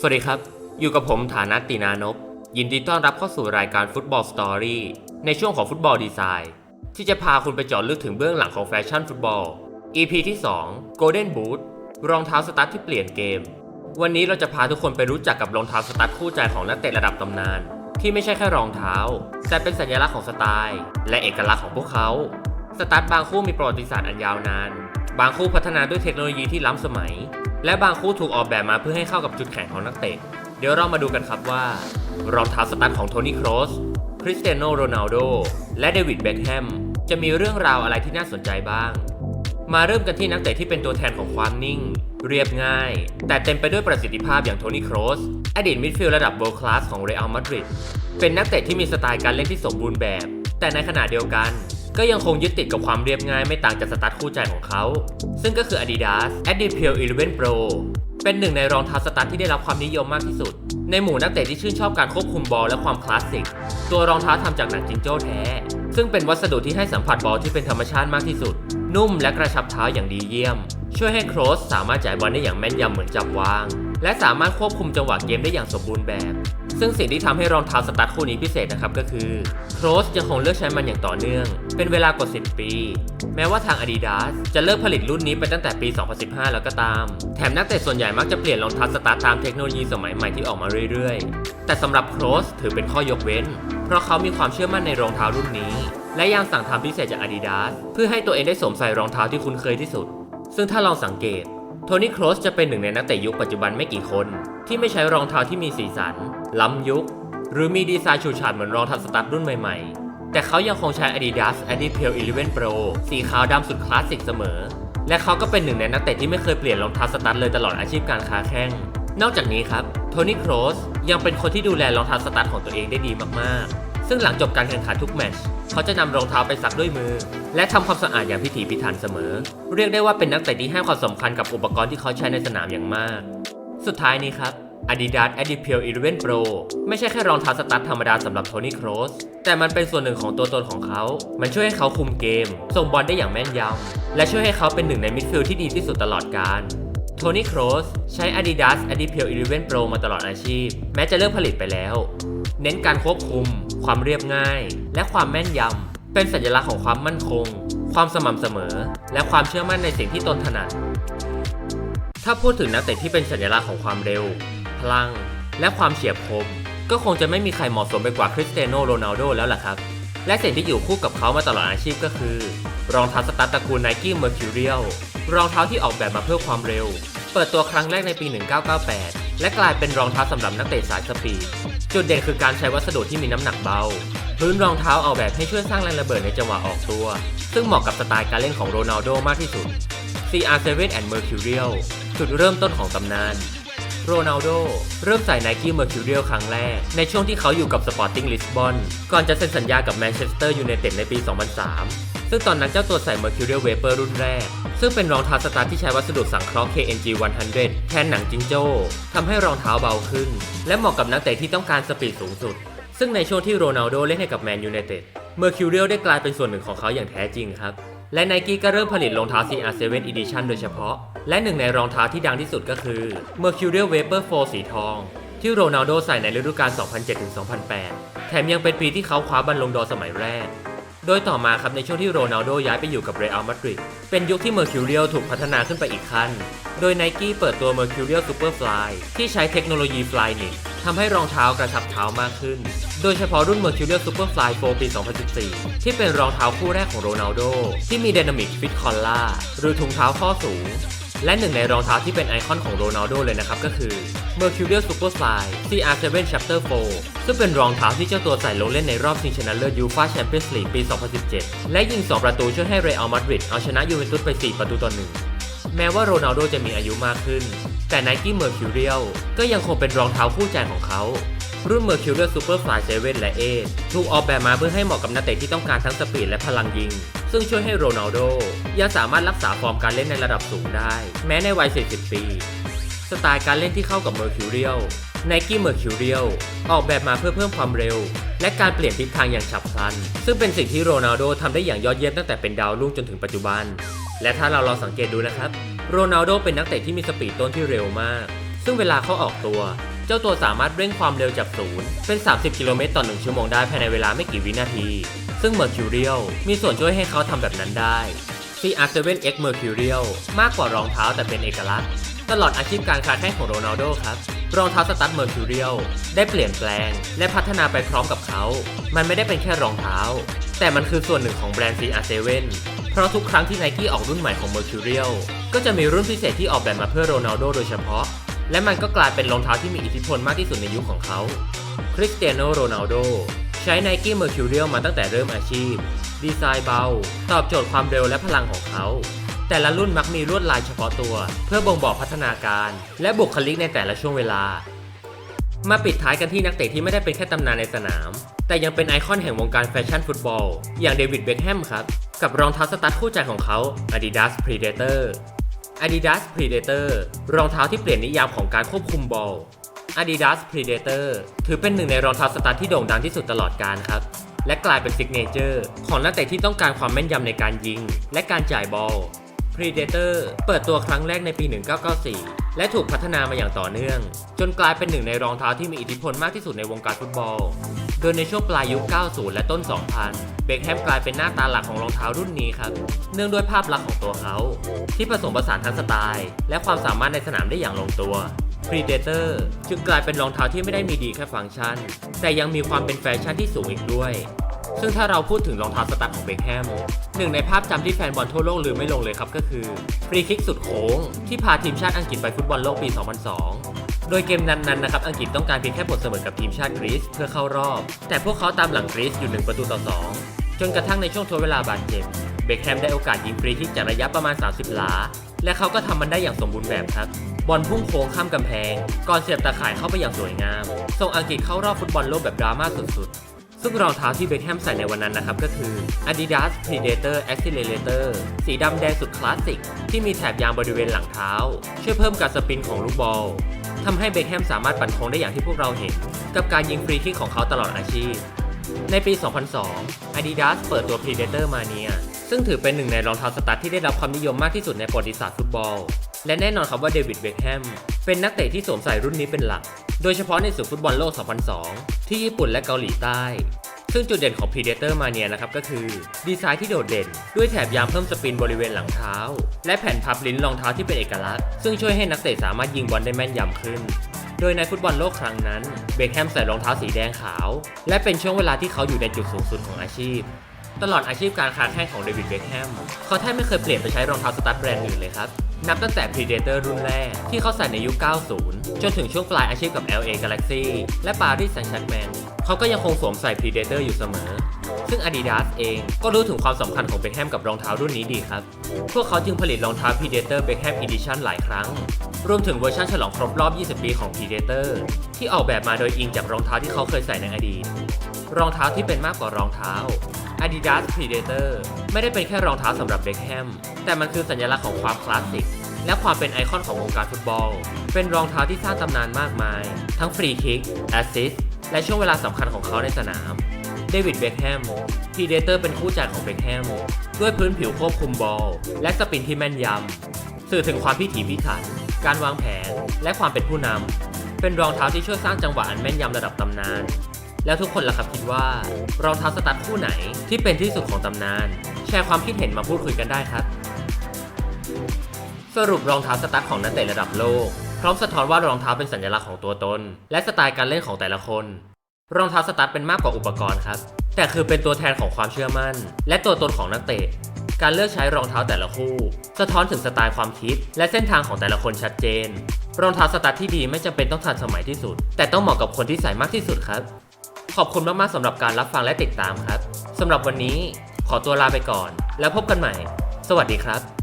สวัสดีครับ อยู่กับผมฐานัตตินานพยินดีต้อนรับเข้าสู่รายการฟุตบอลสตอรี่ในช่วงของฟุตบอลดีไซน์ ที่จะพาคุณไปเจาะลึกถึงเบื้องหลังของแฟชั่นฟุตบอล EP ที่2 Golden Boot รองเท้าสตาร์ทที่เปลี่ยนเกม วันนี้เราจะพาทุกคนไปรู้จักกับรองเท้าสตาร์ทคู่ใจของนักเตะระดับตำนาน ที่ไม่ใช่แค่รองเท้า แต่เป็นสัญลักษณ์ของสไตล์ และเอกลักษณ์ของพวกเขาสตาร์ทบางคู่มีประวัติศาสตร์อันยาวนาน บางคู่พัฒนาด้วยเทคโนโลยีที่ล้ำสมัยและบางคู่ถูกออกแบบมาเพื่อให้เข้ากับจุดแข็งของนักเตะ เดี๋ยวเรามาดูกันครับว่ารองเท้าสตาร์ทของโทนี่โครสคริสเตียโนโรนัลโดและเดวิดเบ็คแฮมจะมีเรื่องราวอะไรที่น่าสนใจบ้าง มาเริ่มกันที่นักเตะที่เป็นตัวแทนของความนิ่ง เรียบง่าย แต่เต็มไปด้วยประสิทธิภาพอย่างโทนี่โครสอดีตมิดฟิลด์ระดับ world class ของเรอัลมาดริดเป็นนักเตะที่มีสไตล์การเล่นที่สมบูรณ์แบบ แต่ในขณะเดียวกัน ก็ยังคงยึดติดกับความเรียบง่ายไม่ต่างจากสตาร์ทคู่ใจของเขา ซึ่งก็คือ Adidas Adipel 11 Pro เป็นหนึ่งในรองเท้าสตาร์ทที่ได้รับความนิยมมากที่สุด ในหมู่นักเตะที่ชื่นชอบการควบคุมบอลและความคลาสสิก ตัวรองเท้าทำจากหนังจิงโจ้แท้ ซึ่งเป็นวัสดุที่ให้สัมผัสบอลที่เป็นธรรมชาติมากที่สุด นุ่มและกระชับเท้าอย่างดีเยี่ยม ช่วยให้โครสสามารถจ่ายบอลได้อย่างแม่นยำเหมือนจับวาง และสามารถควบคุมจังหวะเกมได้อย่างสมบูรณ์แบบ ซึ่งสิ่งที่ทำให้รองเท้าสตาร์ทคู่นี้พิเศษนะครับก็คือโครสยังคงเลือกใช้มันอย่างต่อเนื่อง เป็นเวลากว่า 10 ปี แม้ว่าทาง Adidas จะเลิกผลิตรุ่นนี้ไปตั้งแต่ปี 2015 แล้วก็ตาม แถมนักเตะส่วนใหญ่มักจะเปลี่ยนรองเท้าสตาร์ทตามเทคโนโลยีสมัยใหม่ที่ออกมาเรื่อยๆ แต่สำหรับโครสถือเป็นข้อยกเว้น เพราะเขามีความเชื่อมั่นในรองเท้ารุ่นนี้ และยังสั่งทำพิเศษจาก Adidas เพื่อให้ตัวเองได้สวมใส่รองเท้าที่คุ้นเคยที่สุด ซึ่งถ้าลองสังเกต โทนี่โครสจะเป็นหนึ่งในนักเตะยุคปัจจุบันไม่กี่คน ที่ไม่ใช้รองเท้าที่มีสีสัน ล้ำยุค หรือมีดีไซน์ฉูดฉาดเหมือนรองเท้าสตาร์ทรุ่นใหม่ๆ แต่เขายังคงใช้ Adidas Adipel 11 Pro สีขาวดำสุดคลาสสิกเสมอ และเขาก็เป็นหนึ่งในนักเตะที่ไม่เคยเปลี่ยนรองเท้าสตาร์ทเลยตลอดอาชีพการค้าแข้งนอกจากนี้ครับโทนี่โครสยังเป็นคนที่ดูแลรองเท้าสตาร์ทของตัวเองได้ดีมากๆ ซึ่งหลังจบการแข่งขันทุกแมตช์เขาจะนำรองเท้าไปซักด้วยมือ และทำความสะอาดอย่างพิถีพิถันเสมอ เรียกได้ว่าเป็นนักเตะที่ให้ความสำคัญกับอุปกรณ์ที่เขาใช้ในสนามอย่างมาก สุดท้ายนี้ครับ Adidas Adipel 11 Pro ไม่ใช่แค่รองเท้าสตาร์ทธรรมดาสำหรับโทนี่โครสแต่มันเป็นส่วนหนึ่งของตัวตนของเขา มันช่วยให้เขาคุมเกม ส่งบอลได้อย่างแม่นยำ และช่วยให้เขาเป็นหนึ่งในมิดฟิลด์ที่ดีที่สุดตลอดกาลโทนี่โครสใช้ Adidas Adipel 11 Pro มาตลอดอาชีพ แม้จะเลิกผลิตไปแล้ว เน้นการควบคุม ความเรียบง่าย และความแม่นยำ เป็นสัญลักษณ์ของความมั่นคง ความสม่ำเสมอ และความเชื่อมั่นในสิ่งที่ตนถนัด ถ้าพูดถึงนักเตะที่เป็นสัญลักษณ์ของความเร็ว พลัง และความเฉียบคม ก็คงจะไม่มีใครเหมาะสมไปกว่าคริสเตียโนโรนัลโดแล้วล่ะครับ และสิ่งที่อยู่คู่กับเขามาตลอดอาชีพก็คือ รองเท้าสตาร์ตระกูล Nike Mercurial รองเท้าที่ออกแบบมาเพื่อความเร็ว เปิดตัวครั้งแรกในปี 1998 และกลายเป็นรองเท้าสำหรับนักเตะสายสปีด จุดเด่นคือการใช้วัสดุที่มีน้ำหนักเบา พื้นรองเท้าออกแบบให้ช่วยสร้างแรงระเบิดในจังหวะออกตัว ซึ่งเหมาะกับสไตล์การเล่นของโรนัลโดมากที่สุด CR7 and Mercurial จุดเริ่มต้นของตำนานโรนัลโดเริ่มใส่ Nike Mercurial ครั้งแรก ในช่วงที่เขาอยู่กับ Sporting Lisbon ก่อนจะเซ็นสัญญากับ Manchester United ในปี 2003 ซึ่งตอนนั้นเจ้าตัวใส่ Mercurial Vapor รุ่นแรก ซึ่งเป็นรองเท้าสตาร์ทที่ใช้วัสดุสังเคราะห์ KNG 100 แทนหนังจิงโจ้ทำให้รองเท้าเบาขึ้น และเหมาะกับนักเตะที่ต้องการสปีดสูงสุด ซึ่งในช่วงที่โรนัลโดเล่นให้กับแมนยู i นเต็ด Mercurial ได้กลายเป็นส่วนหนึ่งของเขาอย่างแท้จริงครับและ Nike ก็เริ่มผลิตรองเท้า CR7 Edition โดยเฉพาะ และหนึ่งในรองเท้าที่ดังที่สุดก็คือ Mercurial Vapor 4 สีทอง ที่โรนัลโดใส่ในฤดูกาล 2007-2008 แถมยังเป็นปีที่เขาคว้าบอลลงดอสมัยแรก โดยต่อมาครับในช่วงที่โรนัลโดย้ายไปอยู่กับเรอัลมาดริดเป็นยุคที่เมอร์คิวเรียลถูกพัฒนาขึ้นไปอีกขั้น โดยไนกี้เปิดตัว Mercurial Superfly ที่ใช้เทคโนโลยี Flyknit ทำให้รองเท้ากระชับเท้ามากขึ้น โดยเฉพาะรุ่น Mercurial Superfly 4 ปี 2014 ที่เป็นรองเท้าคู่แรกของโรนัลโดที่มี Dynamic Fit Collar หรือถุงเท้าข้อสูง และหนึ่งในรองเท้าที่เป็นไอคอนของโรนัลโดเลยนะครับก็คือ Mercurial Superfly CR7 Chapter 4 ซึ่งเป็นรองเท้าที่เจ้าตัวใส่ลงเล่นในรอบชิงชนะเลิศยูฟ่าแชมเปี้ยนส์ลีกปี 2017 และยิง 2 ประตูช่วยให้เรอัลมาดริดเอาชนะยูเวนตุสไป 4 ประตูต่อหนึ่งแม้ว่าโรนัลโดจะมีอายุมากขึ้น แต่ Nike Mercurial ก็ยังคงเป็นรองเท้าคู่ใจของเขารุ่น Mercurial Superfly 7และ 8 ถูกออกแบบมาเพื่อให้เหมาะกับนักเตะที่ต้องการทั้งสปีดและพลังยิง ซึ่งช่วยให้โรนัลโดยังสามารถรักษาฟอร์มการเล่นในระดับสูงได้ แม้ในวัย 40 ปี สไตล์การเล่นที่เข้ากับ Mercurial Nike Mercurial ออกแบบมาเพื่อเพิ่มความเร็ว และการเปลี่ยนทิศทางอย่างฉับพลัน ซึ่งเป็นสิ่งที่โรนัลโดทำได้อย่างยอดเยี่ยมตั้งแต่เป็นดาวรุ่งจนถึงปัจจุบัน และถ้าเราลองสังเกตดูนะครับ โรนัลโดเป็นนักเตะที่มีสปีดต้นที่เร็วมาก ซึ่งเวลาเขาออกตัว เจ้าตัวสามารถเร่งความเร็วจากศูนย์เป็น 30 กิโลเมตรต่อ 1 ชั่วโมงได้ภายในเวลาไม่กี่วินาที ซึ่ง Mercurial มีส่วนช่วยให้เขาทำแบบนั้นได้ CR7X Mercurial มากกว่ารองเท้าแต่เป็นเอกลักษณ์ ตลอดอาชีพการค้าแข่งของโรนัลโดครับรองเท้าสตั๊ด Mercurial ได้เปลี่ยนแปลง และพัฒนาไปพร้อมกับเขา มันไม่ได้เป็นแค่รองเท้า แต่มันคือส่วนหนึ่งของแบรนด์ CR7 เพราะทุกครั้งที่ Nike ออกรุ่นใหม่ของ Mercurial ก็จะมีรุ่นพิเศษที่ออกแบบมาเพื่อโรนัลโดโดยเฉพาะ และมันก็กลายเป็นรองเท้าที่มีอิทธิพลมากที่สุดในยุคของเขา คริสเตียโนโรนัลโดใช้ Nike Mercurial มาตั้งแต่เริ่มอาชีพ ดีไซน์เบา ตอบโจทย์ความเร็วและพลังของเขา แต่ละรุ่นมักมีลวดลายเฉพาะตัว เพื่อบ่งบอกพัฒนาการ และบุคลิกในแต่ละช่วงเวลา มาปิดท้ายกันที่นักเตะที่ไม่ได้เป็นแค่ตำนานในสนาม แต่ยังเป็นไอคอนแห่งวงการแฟชั่นฟุตบอล อย่างเดวิดเบคแฮมครับ กับรองเท้าสตั๊ดคู่ใจของเขา Adidas Predator Adidas Predator รองเท้าที่เปลี่ยนนิยามของการควบคุมบอล Adidas Predator ถือเป็นหนึ่งในรองเท้าสตัดที่โด่งดังที่สุดตลอดกาลครับ และกลายเป็นซิกเนเจอร์ของนักเตะที่ต้องการความแม่นยำในการยิง และการจ่ายบอล Predator เปิดตัวครั้งแรกในปี 1994 และถูกพัฒนามาอย่างต่อเนื่อง จนกลายเป็นหนึ่งในรองเท้าที่มีอิทธิพลมากที่สุดในวงการฟุตบอล ดยในช่วงปลายยุค 90 และต้น 2000 เบคแฮมกลายเป็นหน้าตาหลักของรองเท้ารุ่นนี้ครับ เนื่องด้วยภาพลักษณ์ของตัวเขา ที่ผสมผสานทั้งสไตล์ และความสามารถในสนามได้อย่างลงตัว Predator จึงกลายเป็นรองเท้าที่ไม่ได้มีดีแค่ฟังก์ชัน แต่ยังมีความเป็นแฟชั่นที่สูงอีกด้วย ซึ่งถ้าเราพูดถึงรองเท้าสตั๊ดของเบคแฮมหนึ่งในภาพจำที่แฟนบอลทั่วโลกลืมไม่ลงเลยครับก็คือฟรีคิกสุดโค้งที่พาทีมชาติอังกฤษไปฟุตบอลโลกปี 2002 โดยเกมนั้นๆนะครับอังกฤษต้องการเพียงแค่ผลเสมอกับทีมชาติกรีซเพื่อเข้ารอบ แต่พวกเขาตามหลังกรีซอยู่ 1 ประตูต่อ 2 จนกระทั่งในช่วงทดเวลาบาดเจ็บเบคแฮมได้โอกาสยิงฟรีคิกจากระยะประมาณ 30 หลา และเขาก็ทำมันได้อย่างสมบูรณ์แบบครับ บอลพุ่งโค้งข้ามกำแพง ก่อนเสียบตาข่ายเข้าไปอย่างสวยงาม ส่งอังกฤษเข้ารอบฟุตบอลโลกแบบดราม่าสุดๆ ซึ่งรองเท้าที่เบคแฮมใส่ในวันนั้นนะครับก็คือ Adidas Predator Accelerator สีดำแดงสุดคลาสสิก ที่มีแถบยางบริเวณหลังเท้า ช่วยเพิ่มการสปินของลูกบอล ทำให้เบคแฮมสามารถปั่นโค้งได้อย่างที่พวกเราเห็น กับการยิงฟรีคิกของเขาตลอดอาชีพ ในปี 2002 Adidas เปิดตัว Predator Mania ซึ่งถือเป็นหนึ่งในรองเท้าสตั๊ดที่ได้รับความนิยมมากที่สุดในประวัติศาสตร์ฟุตบอล และแน่นอนครับว่าเดวิดเบคแฮมเป็นนักเตะที่สวมใส่รุ่นนี้เป็นหลัก โดยเฉพาะในศึกฟุตบอลโลก 2002 ที่ญี่ปุ่นและเกาหลีใต้ ซึ่งจุดเด่นของ Predator Mania นะครับก็คือ ดีไซน์ที่โดดเด่น ด้วยแถบยางเพิ่มสปินบริเวณหลังเท้า และแผ่นพับลิ้นรองเท้าที่เป็นเอกลักษณ์ ซึ่งช่วยให้นักเตะสามารถยิงบอลได้แม่นยำขึ้น โดยในฟุตบอลโลกครั้งนั้น เบคแฮมใส่รองเท้าสีแดงขาว และเป็นช่วงเวลาที่เขาอยู่ในจุดสูงสุดของอาชีพ ตลอดอาชีพการค้าแข่งของเดวิดเบคแฮมเขาแทบไม่เคยเปลี่ยนไปใช้รองเท้าสตั๊ดแบรนด์อื่นเลยครับ นับตั้งแต่ Predator รุ่นแรก ที่เขาใส่ในยุค 90 จนถึงช่วงปลายอาชีพกับ LA Galaxy และ Paris Saint-Germain เขาก็ยังคงสวมใส่ Predator อยู่เสมอ ซึ่ง Adidas เองก็รู้ถึงความสำคัญของเบคแฮมกับรองเท้ารุ่นนี้ดีครับ พวกเขาจึงผลิตรองเท้า Predator Beckham Edition หลายครั้ง รวมถึงเวอร์ชันฉลองครบรอบ 20 ปีของ Predator ที่ออกแบบมาโดยอิงจากรองเท้าที่เขาเคยใส่ในอดีตรองเท้าที่เป็นมากกว่ารองเท้า Adidas Predator ไม่ได้เป็นแค่รองเท้าสำหรับเบคแฮม แต่มันคือสัญลักษณ์ของความคลาสสิก และความเป็นไอคอนของวงการฟุตบอล เป็นรองเท้าที่สร้างตำนานมากมาย ทั้งฟรีคิก แอสซิสและช่วงเวลาสำคัญของเขาในสนาม เดวิด เบคแฮมพีเดเตอร์เป็นคู่ใจของเบคแฮมด้วยพื้นผิวควบคุมบอล และสปินที่แม่นยำ สื่อถึงความพิถีพิถัน การวางแผน และความเป็นผู้นำ เป็นรองเท้าที่ช่วยสร้างจังหวะอันแม่นยำระดับตำนาน แล้วทุกคนล่ะครับคิดว่ารองเท้าสตั๊ดคู่ไหนที่เป็นที่สุดของตำนาน แชร์ความคิดเห็นมาพูดคุยกันได้ครับ สรุปรองเท้าสตั๊ดของนักเตะระดับโลก พร้อมสะท้อนว่ารองเท้าเป็นสัญลักษณ์ของตัวตน และสไตล์การเล่นของแต่ละคน รองเท้าสตั๊ดเป็นมากกว่าอุปกรณ์ครับ แต่คือเป็นตัวแทนของความเชื่อมั่น และตัวตนของนักเตะการเลือกใช้รองเท้าแต่ละคู่ สะท้อนถึงสไตล์ความคิด และเส้นทางของแต่ละคนชัดเจน รองเท้าสตั๊ดที่ดีไม่จำเป็นต้องทันสมัยที่สุด แต่ต้องเหมาะกับคนที่ใส่มากที่สุดครับ ขอบคุณมากๆสำหรับการรับฟังและติดตามครับสำหรับวันนี้ขอตัวลาไปก่อน แล้วพบกันใหม่ สวัสดีครับ